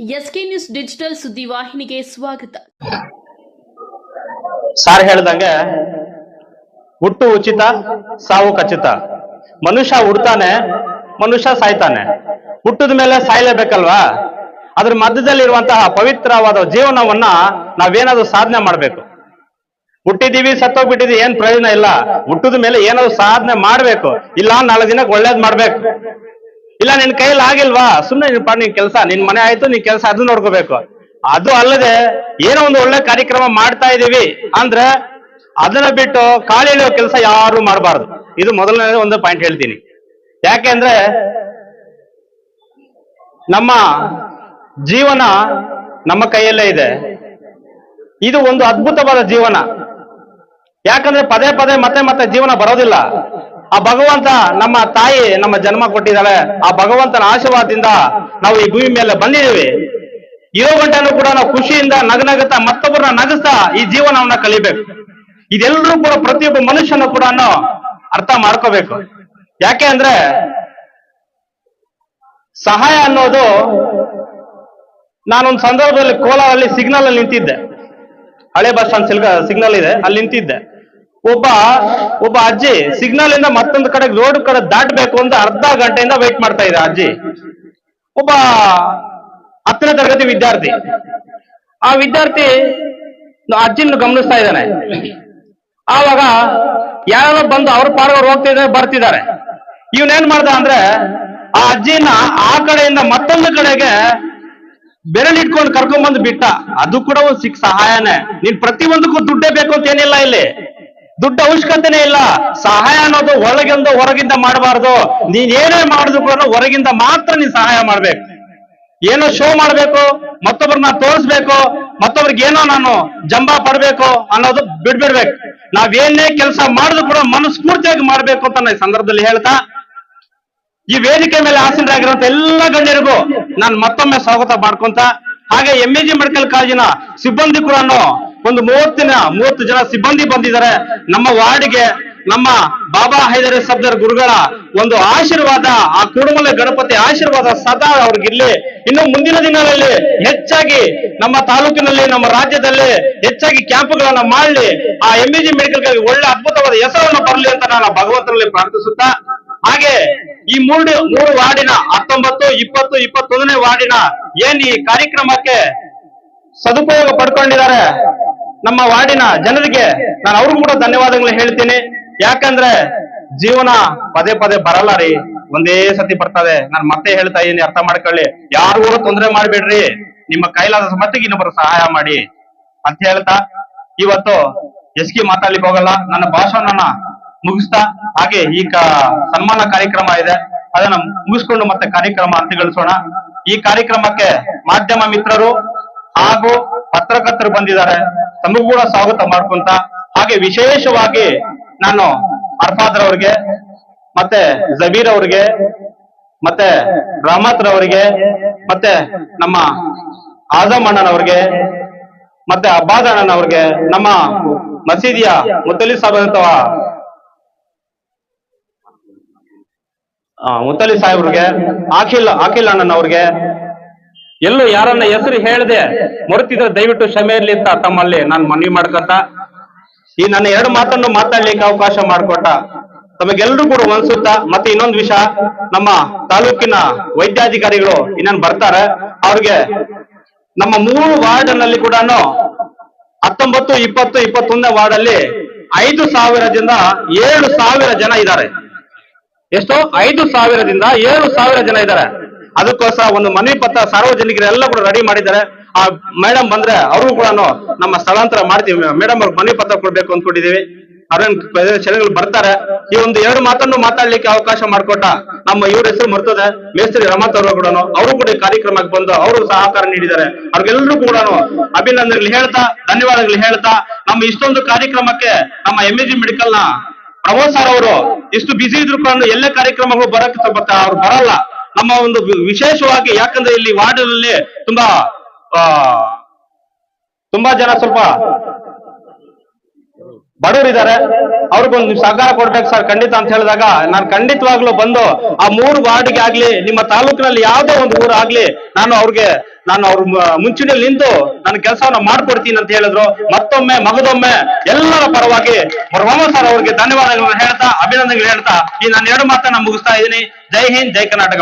SK news digital ಸುದ್ದಿ ವಾಹಿನಿಗೆ ಸ್ವಾಗತ. ಸಾರ್ ಹೇಳ್ದಂಗೆ, ಹುಟ್ಟು ಉಚಿತ, ಸಾವು ಖಚಿತ. ಮನುಷ್ಯ ಹುಡ್ತಾನೆ, ಮನುಷ್ಯ ಸಾಯ್ತಾನೆ. ಹುಟ್ಟಿದ ಮೇಲೆ ಸಾಯ್ಲೇಬೇಕಲ್ವಾ? ಅದ್ರ ಮಧ್ಯದಲ್ಲಿರುವಂತಹ ಪವಿತ್ರವಾದ ಜೀವನವನ್ನ ನಾವೇನಾದ್ರೂ ಸಾಧನೆ ಮಾಡ್ಬೇಕು. ಹುಟ್ಟಿದೀವಿ, ಸತ್ತೋಗ್ಬಿಟ್ಟಿದ್ವಿ, ಏನ್ ಪ್ರಯೋಜನ ಇಲ್ಲ. ಹುಟ್ಟಿದ ಮೇಲೆ ಏನಾದ್ರು ಸಾಧನೆ ಮಾಡ್ಬೇಕು. ಇಲ್ಲ ನಾಲ್ಕು ದಿನಕ್ಕೆ ಒಳ್ಳೇದ್ ಮಾಡ್ಬೇಕು. ಇಲ್ಲ, ನಿನ್ ಕೈಯಲ್ಲಿ ಆಗಿಲ್ವಾ? ಸುಮ್ನೆ ನಿನ್ ಪಾಡ್, ನಿನ್ ಕೆಲಸ. ನಿನ್ ಮನೆ ಆಯ್ತು, ನಿನ್ ಕೆಲಸ ಅದು ನೋಡ್ಕೋಬೇಕು. ಅದು ಅಲ್ಲದೆ ಏನೋ ಒಂದು ಒಳ್ಳೆ ಕಾರ್ಯಕ್ರಮ ಮಾಡ್ತಾ ಇದೀವಿ ಅಂದ್ರೆ ಅದನ್ನ ಬಿಟ್ಟು ಇಳಿಯೋ ಕೆಲಸ ಯಾರು ಮಾಡಬಾರ್ದು. ಇದು ಮೊದಲನೇ ಒಂದು ಪಾಯಿಂಟ್ ಹೇಳ್ತೀನಿ. ಯಾಕೆಂದ್ರೆ ನಮ್ಮ ಜೀವನ ನಮ್ಮ ಕೈಯಲ್ಲೇ ಇದೆ. ಇದು ಒಂದು ಅದ್ಭುತವಾದ ಜೀವನ. ಯಾಕಂದ್ರೆ ಪದೇ ಪದೇ ಮತ್ತೆ ಮತ್ತೆ ಜೀವನ ಬರೋದಿಲ್ಲ. ಆ ಭಗವಂತ ನಮ್ಮ ತಾಯಿ, ನಮ್ಮ ಜನ್ಮ ಕೊಟ್ಟಿದ್ದಾಳೆ. ಆ ಭಗವಂತನ ಆಶೀರ್ವಾದದಿಂದ ನಾವು ಈ ಭೂಮಿ ಮೇಲೆ ಬಂದಿದ್ದೀವಿ. ಇರೋ ಗಂಟೆನೂ ಕೂಡ ನಾವು ಖುಷಿಯಿಂದ ನಗನಗುತ್ತಾ ಮತ್ತೊಬ್ಬರನ್ನ ನಗಿಸ್ತಾ ಈ ಜೀವನವನ್ನ ಕಲಿಬೇಕು. ಇದೆಲ್ಲರೂ ಕೂಡ ಪ್ರತಿಯೊಬ್ಬ ಮನುಷ್ಯನು ಕೂಡ ಅರ್ಥ ಮಾಡ್ಕೋಬೇಕು. ಯಾಕೆ ಅಂದ್ರೆ ಸಹಾಯ ಅನ್ನೋದು ನಾನೊಂದು ಸಂದರ್ಭದಲ್ಲಿ ಕೋಲಾರಲ್ಲಿ ಸಿಗ್ನಲ್ ಅಲ್ಲಿ ನಿಂತಿದ್ದೆ. ಹಳೆ ಬಸ್ ಸಿಲ್ಗ ಸಿಗ್ನಲ್ ಇದೆ, ಅಲ್ಲಿ ನಿಂತಿದ್ದೆ. ಒಬ್ಬ ಒಬ್ಬ ಅಜ್ಜಿ ಸಿಗ್ನಲ್ ಇಂದ ಮತ್ತೊಂದು ಕಡೆ ರೋಡ್ ಕಡೆ ದಾಟಬೇಕು ಅಂತ ಅರ್ಧ ಗಂಟೆಯಿಂದ ವೇಟ್ ಮಾಡ್ತಾ ಇದೆ ಅಜ್ಜಿ. ಒಬ್ಬ ಹತ್ತನೇ ತರಗತಿ ವಿದ್ಯಾರ್ಥಿ. ಆ ವಿದ್ಯಾರ್ಥಿ ಅಜ್ಜಿನ ಗಮನಿಸ್ತಾ ಇದ್ದಾನೆ. ಆವಾಗ ಯಾರೋ ಬಂದು ಅವ್ರ ಪಾಡವ್ರು ಹೋಗ್ತಿದ್ದಾರೆ, ಬರ್ತಿದ್ದಾರೆ. ಇವನೇನ್ ಮಾಡ್ದ ಅಂದ್ರೆ ಆ ಅಜ್ಜಿನ ಆ ಕಡೆಯಿಂದ ಮತ್ತೊಂದು ಕಡೆಗೆ ಬೆರಳಿಟ್ಕೊಂಡು ಕರ್ಕೊಂಡ್ ಬಂದು ಬಿಟ್ಟ. ಅದು ಕೂಡ ಒಂದು ಸಿಕ್ ಸಹಾಯನೇ. ನೀನ್ ಪ್ರತಿಯೊಂದಕ್ಕೂ ದುಡ್ಡೇ ಬೇಕು ಅಂತ ಏನಿಲ್ಲ ಇಲ್ಲಿ. ದುಡ್ಡು ಅವಶ್ಯಕತೆನೇ ಇಲ್ಲ. ಸಹಾಯ ಅನ್ನೋದು ಒಳಗಿಂದ ಹೊರಗಿಂದ ಮಾಡಬಾರ್ದು. ನೀನ್ ಏನೇ ಮಾಡಿದ್ರು ಕೂಡ ಹೊರಗಿಂದ ಮಾತ್ರ ನೀನ್ ಸಹಾಯ ಮಾಡ್ಬೇಕು. ಏನೋ ಶೋ ಮಾಡ್ಬೇಕು ಮತ್ತೊಬ್ಬರನ್ನ ತೋರಿಸ್ಬೇಕು, ಮತ್ತೊಬ್ರಿಗೆ ಏನೋ ನಾನು ಜಂಬ ಪಡ್ಬೇಕು ಅನ್ನೋದು ಬಿಡ್ಬಿಡ್ಬೇಕು. ನಾವೇನೇ ಕೆಲಸ ಮಾಡಿದ್ರು ಕೂಡ ಮನಸ್ಫೂರ್ತಿಯಾಗಿ ಮಾಡ್ಬೇಕು ಅಂತ ನಾನು ಈ ಸಂದರ್ಭದಲ್ಲಿ ಹೇಳ್ತಾ, ಈ ವೇದಿಕೆ ಮೇಲೆ ಆಸೀನರಾಗಿರುವಂತ ಎಲ್ಲ ಗಣ್ಯರಿಗೂ ನಾನು ಮತ್ತೊಮ್ಮೆ ಸ್ವಾಗತ ಮಾಡ್ಕೊಂತ, ಹಾಗೆ ಎ ಜಿ ಮೆಡಿಕಲ್ ಕಾಲೇಜಿನ ಸಿಬ್ಬಂದಿ ಕೂಡ ಒಂದು ಮೂವತ್ತಿನ ಮೂವತ್ತು ಜನ ಸಿಬ್ಬಂದಿ ಬಂದಿದ್ದಾರೆ. ನಮ್ಮ ವಾರ್ಡ್ಗೆ ನಮ್ಮ ಬಾಬಾ ಹೈದರ್ ಸಬ್ದರ್ ಗುರುಗಳ ಒಂದು ಆಶೀರ್ವಾದ, ಆ ಕುಡುಮಲೆ ಗಣಪತಿ ಆಶೀರ್ವಾದ ಸದಾ ಅವ್ರಿಗಿರ್ಲಿ. ಇನ್ನು ಮುಂದಿನ ದಿನಗಳಲ್ಲಿ ಹೆಚ್ಚಾಗಿ ನಮ್ಮ ತಾಲೂಕಿನಲ್ಲಿ, ನಮ್ಮ ರಾಜ್ಯದಲ್ಲಿ ಹೆಚ್ಚಾಗಿ ಕ್ಯಾಂಪ್ಗಳನ್ನ ಮಾಡಲಿ. ಆ M A G medical college ಒಳ್ಳೆ ಅದ್ಭುತವಾದ ಹೆಸರನ್ನು ಬರಲಿ ಅಂತ ನಾನು ಭಗವಂತನಲ್ಲಿ ಪ್ರಾರ್ಥಿಸುತ್ತಾ, ಹಾಗೆ ಈ ಮೂರು ಮೂರು ವಾರ್ಡಿನ ಹತ್ತೊಂಬತ್ತು, ಇಪ್ಪತ್ತು, ಇಪ್ಪತ್ತೊಂದನೇ ವಾರ್ಡಿನ ಏನ್ ಈ ಕಾರ್ಯಕ್ರಮಕ್ಕೆ ಸದುಪಯೋಗ ಪಡ್ಕೊಂಡಿದ್ದಾರೆ? ನಮ್ಮ ವಾರ್ಡಿನ ಜನರಿಗೆ ನಾನು ಅವ್ರಿಗೂ ಕೂಡ ಧನ್ಯವಾದಗಳು ಹೇಳ್ತೀನಿ. ಯಾಕಂದ್ರೆ ಜೀವನ ಪದೇ ಪದೇ ಬರಲ್ಲ ರೀ. ಒಂದೇ ಸತಿ ಬರ್ತದೆ. ನಾನು ಮತ್ತೆ ಹೇಳ್ತಾ ಇದೀನಿ, ಅರ್ಥ ಮಾಡ್ಕೊಳ್ಳಿ. ಯಾರಿಗೂ ತೊಂದರೆ ಮಾಡ್ಬೇಡ್ರಿ. ನಿಮ್ಮ ಕೈಲಾದ ಮಟ್ಟಿಗೆ ಇನ್ನೊಬ್ಬರು ಸಹಾಯ ಮಾಡಿ ಅಂತ ಹೇಳ್ತಾ, ಇವತ್ತು ಎಸ್ಕಿ ಮಾತಾಡ್ಲಿಕ್ಕೆ ಹೋಗಲ್ಲ. ನನ್ನ ಭಾಷಣನ ಮುಗಿಸ್ತಾ, ಹಾಗೆ ಈ ಸನ್ಮಾನ ಕಾರ್ಯಕ್ರಮ ಇದೆ. ಅದನ್ನ ಮುಗಿಸ್ಕೊಂಡು ಮತ್ತೆ ಕಾರ್ಯಕ್ರಮ ಅಂತ ಗಳಿಸೋಣ ಈ ಕಾರ್ಯಕ್ರಮಕ್ಕೆ ಮಾಧ್ಯಮ ಮಿತ್ರರು ಹಾಗೂ ಪತ್ರಕರ್ತರು ಬಂದಿದ್ದಾರೆ. ತಮಗೂ ಕೂಡ ಸ್ವಾಗತ ಮಾಡ್ಕೊಂತ, ಹಾಗೆ ವಿಶೇಷವಾಗಿ ನಾನು ಅರ್ಫಾದರ್ ಅವ್ರಿಗೆ, ಮತ್ತೆ ಜಬೀರ್ ಅವ್ರಿಗೆ, ಮತ್ತೆ ರಾಮತ್ರ ಅವರಿಗೆ, ಮತ್ತೆ ನಮ್ಮ ಆಜಮ್ ಅಣ್ಣನವ್ರಿಗೆ ಮತ್ತೆ ಅಬ್ಬಾದ್ ಅಣ್ಣನವ್ರಿಗೆ ನಮ್ಮ ಮಸೀದಿಯ ಮುತ್ತಲಿ ಅಥವಾ ಮುತ್ತಲಿ ಸಾಹೇಬ್ರಿಗೆ, ಅಖಿಲ್ ಅಖಿಲ್ ಅಣ್ಣನವ್ರಿಗೆ ಎಲ್ಲೂ ಯಾರನ್ನ ಹೆಸರು ಹೇಳದೆ ಮರೆತಿದ್ರೆ ದಯವಿಟ್ಟು ಕ್ಷಮೆ ಇರ್ಲಿ ಅಂತ ತಮ್ಮಲ್ಲಿ ನಾನು ಮನವಿ ಮಾಡ್ಕೊತ ಈ ನನ್ನ ಎರಡು ಮಾತನ್ನು ಮಾತಾಡ್ಲಿಕ್ಕೆ ಅವಕಾಶ ಮಾಡಿಕೊಟ್ಟ ತಮಗೆಲ್ಲರೂ ಕೂಡ ಅನ್ಸುತ್ತಾ ಮತ್ತೆ ಇನ್ನೊಂದು ವಿಷಯ, ನಮ್ಮ ತಾಲೂಕಿನ ವೈದ್ಯಾಧಿಕಾರಿಗಳು ಇನ್ನೊಂದು ಬರ್ತಾರೆ, ಅವ್ರಿಗೆ ನಮ್ಮ ಮೂರು ವಾರ್ಡ್ನಲ್ಲಿ ಕೂಡ ಹತ್ತೊಂಬತ್ತು, ಇಪ್ಪತ್ತು, ಇಪ್ಪತ್ತೊಂದನೇ ವಾರ್ಡ್ ಅಲ್ಲಿ ಐದು ಸಾವಿರದಿಂದ ಏಳು ಸಾವಿರ ಜನ ಇದ್ದಾರೆ. ಎಷ್ಟು? ಐದು ಸಾವಿರದಿಂದ ಏಳು ಸಾವಿರ ಜನ ಇದ್ದಾರೆ. ಅದಕ್ಕೋಸ್ಕರ ಒಂದು ಮನವಿ ಪತ್ರ ಸಾರ್ವಜನಿಕರೆಲ್ಲ ಕೂಡ ರೆಡಿ ಮಾಡಿದ್ದಾರೆ. ಆ ಮೇಡಮ್ ಬಂದ್ರೆ ಅವರು ಕೂಡ ನಮ್ಮ ಸ್ಥಳಾಂತರ ಮಾಡ್ತೀವಿ. ಮೇಡಮ್ ಅವ್ರಿಗೆ ಮನವಿ ಪತ್ರ ಕೊಡ್ಬೇಕು ಅಂದ್ಕೊಂಡಿದೀವಿ ಅವ್ರೇನ್ ಜನಗಳು ಬರ್ತಾರೆ. ಈ ಒಂದು ಎರಡು ಮಾತನ್ನು ಮಾತಾಡ್ಲಿಕ್ಕೆ ಅವಕಾಶ ಮಾಡ್ಕೊಟ್ಟ ನಮ್ಮ ಇವ್ರ ಹೆಸರು ಮರ್ತದೆ. ಮೇಸ್ತ್ರಿ ರಮತ್ ಅವರು ಕೂಡ ಅವರು ಕೂಡ ಈ ಕಾರ್ಯಕ್ರಮಕ್ಕೆ ಬಂದು ಅವರು ಸಹಕಾರ ನೀಡಿದ್ದಾರೆ. ಅವ್ರಿಗೆಲ್ಲರೂ ಕೂಡ ಅಭಿನಂದನೆಗಳು ಹೇಳ್ತಾ, ಧನ್ಯವಾದಗಳು ಹೇಳ್ತಾ, ನಮ್ಮ ಇಷ್ಟೊಂದು ಕಾರ್ಯಕ್ರಮಕ್ಕೆ ನಮ್ಮ ಎಂ ಜಿ ಮೆಡಿಕಲ್ನ ಪ್ರಮೋದ್ ಸರ್ ಅವರು ಇಷ್ಟು ಬ್ಯುಸಿ ಇದ್ರು ಕೂಡ ಎಲ್ಲ ಕಾರ್ಯಕ್ರಮಗಳು ಬರಕ್ಕೆ ಅವ್ರು ಬರಲ್ಲ. ನಮ್ಮ ಒಂದು ವಿಶೇಷವಾಗಿ ಯಾಕಂದ್ರೆ ಇಲ್ಲಿ ವಾರ್ಡಿನಲ್ಲಿ ತುಂಬಾ ತುಂಬಾ ಜನ ಸ್ವಲ್ಪ ಬಡವರಿದ್ದಾರೆ. ಅವ್ರಿಗೊಂದು ಸಹಕಾರ ಕೊಡ್ಬೇಕು ಸರ್, ಖಂಡಿತ ಅಂತ ಹೇಳಿದಾಗ ನಾನು ಖಂಡಿತವಾಗ್ಲೂ ಬಂದು ಆ ಮೂರು ವಾರ್ಡ್ಗೆ ಆಗ್ಲಿ, ನಿಮ್ಮ ತಾಲೂಕಿನಲ್ಲಿ ಯಾವುದೇ ಒಂದು ಊರು ಆಗ್ಲಿ, ನಾನು ಅವ್ರಿಗೆ, ನಾನು ಅವ್ರ ಮುಂಚೂಣಿಯಲ್ಲಿ ನಿಂತು ನನ್ನ ಕೆಲಸವನ್ನ ಮಾಡ್ಕೊಡ್ತೀನಿ ಅಂತ ಹೇಳಿದ್ರು. ಮತ್ತೊಮ್ಮೆ, ಮಗದೊಮ್ಮೆ ಎಲ್ಲರ ಪರವಾಗಿ ಮೊಹಮ್ಮದ್ ಸರ್ ಅವ್ರಿಗೆ ಧನ್ಯವಾದಗಳನ್ನು ಹೇಳ್ತಾ, ಅಭಿನಂದನೆಗಳು ಹೇಳ್ತಾ, ಈ ನಾನು ಎರಡು ಮಾತನ್ನ ಮುಗಿಸ್ತಾ ಇದ್ದೀನಿ. ಜೈ ಹಿಂದ್, ಜೈ ಕರ್ನಾಟಕ